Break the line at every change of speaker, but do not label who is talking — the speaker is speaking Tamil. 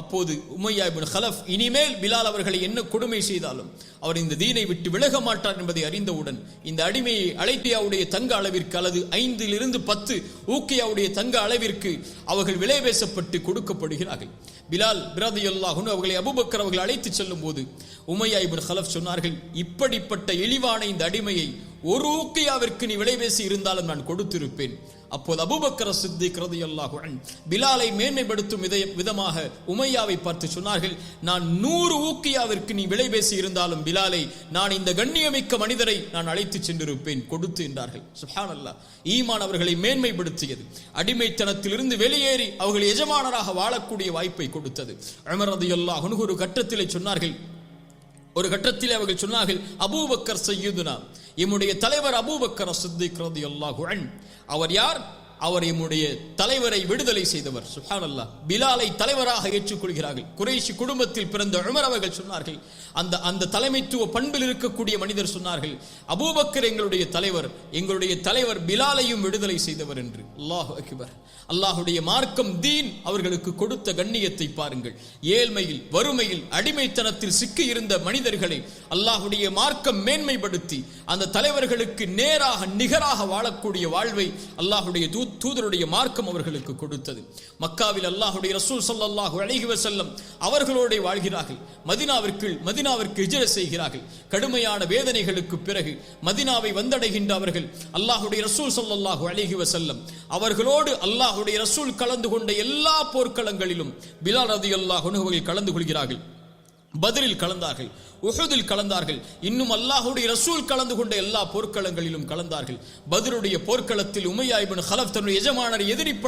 அப்போது உமையா இப்னு ஹலஃப் இனிமேல் பிலால் அவர்களை என்ன கொடுமை செய்தாலும் அவர் இந்த தீனை விட்டு விலக மாட்டார் என்பதை அறிந்தவுடன் இந்த அடிமையை அழைத்தியாவுடைய தங்க அளவிற்கு அல்லது ஐந்திலிருந்து பத்து ஊக்கியாவுடைய தங்க அளவிற்கு அவர்கள் விலை பேசப்பட்டு கொடுக்கப்படுகிறார்கள். பிலால் பிரதையொல்லாகுன்னு அவர்களை அபுபக்கர் அவர்கள் அழைத்து செல்லும் போது உமையா இப்னு ஹலஃப் சொன்னார்கள் இப்படிப்பட்ட இழிவான இந்த அடிமையை ஒரு ஊக்கியாவிற்கு நீ விலை பேசி இருந்தாலும் நான் கொடுத்திருப்பேன். அப்போது அபுபக்கர சித்தி கிருதி அல்லாஹுடன் பிலாலை மேன்மைப்படுத்தும் வித- விதமாக உமையாவை பார்த்து சொன்னார்கள் நான் நூறு ஊக்கியாவிற்கு நீ விலை பேசி இருந்தாலும் பிலாலை நான் இந்த கண்ணியமிக்க மனிதரை நான் அழைத்து சென்றிருப்பேன் கொடுத்து என்றார்கள். சுஹானல்லா ஈமான் அவர்களை மேன்மைப்படுத்தியது. அடிமைத்தனத்திலிருந்து வெளியேறி அவர்கள் எஜமானராக வாழக்கூடிய வாய்ப்பை கொடுத்தது. அமரது அல்லாஹ் ஒரு கட்டத்திலே சொன்னார்கள் ஒரு கட்டத்தில் அவர்கள் சொன்னார்கள் அபூபக்கர் செய்யுதுனா இம்முடைய தலைவர் அபூபக்கர் சித்திக் ரலியல்லாஹு அன்ஹு. அவர் யார்? அவர் எம்முடைய தலைவரை விடுதலை செய்தவர். சுப்ஹானல்லாஹ் பிலாலை தலைவராக ஏற்றுக்கொள்கிறார்கள். குறைஷி குடும்பத்தில் பிறந்த உமர் அவர்கள் சொன்னார்கள். அந்த அந்த தலைமைத்துவ பண்பில் இருக்கக்கூடிய மனிதர் சொன்னார்கள் அபூபக்கர் எங்களுடைய தலைவர் எங்களுடைய தலைவர் பிலாலையும் விடுதலை செய்தவர் என்று. அல்லாஹ் அக்பர். அல்லாஹுடைய மார்க்கம் தீன் அவர்களுக்கு கொடுத்த கண்ணியத்தை பாருங்கள். ஏழ்மையில் வறுமையில் அடிமைத்தனத்தில் சிக்கி இருந்த மனிதர்களை அல்லாஹுடைய மார்க்கம் மேன்மைப்படுத்தி அந்த தலைவர்களுக்கு நேராக நிகராக வாழக்கூடிய வாழ்வை அல்லாஹுடைய தூத் தூதருடைய மார்க்கம் அவர்களுக்கு கொடுத்தது. மக்காவில் அல்லாஹுடைய ரசூல் ஸல்லல்லாஹு அலைஹி செல்லம் அவர்களோடு வாழ்கிறார்கள். மதினாவிற்கு மதினாவிற்கு இஜர செய்கிறார்கள். கடுமையான வேதனைகளுக்கு பிறகு மதினாவை வந்தடைகின்ற அவர்கள் அல்லாஹுடைய ரசூல் ஸல்லல்லாஹு அலைஹி செல்லம் அவர்களோடு அல்லாஹுடைய ரசூல் கலந்து கொண்ட எல்லா போர்க்களங்களிலும் பிலால் ரதி அல்லாஹ் கலந்து கொள்கிறார்கள். பதிலில் கலந்தார்கள் உஹுதில் கலந்தார்கள் இன்னும் அல்லாஹுடைய ரசூல் கலந்து கொண்ட எல்லா போர்க்களங்களிலும் கலந்தார்கள். பதிலுடைய போர்க்களத்தில் உமையா ஹலப் தன்னுடைய எஜமானர் எதிரிப்பட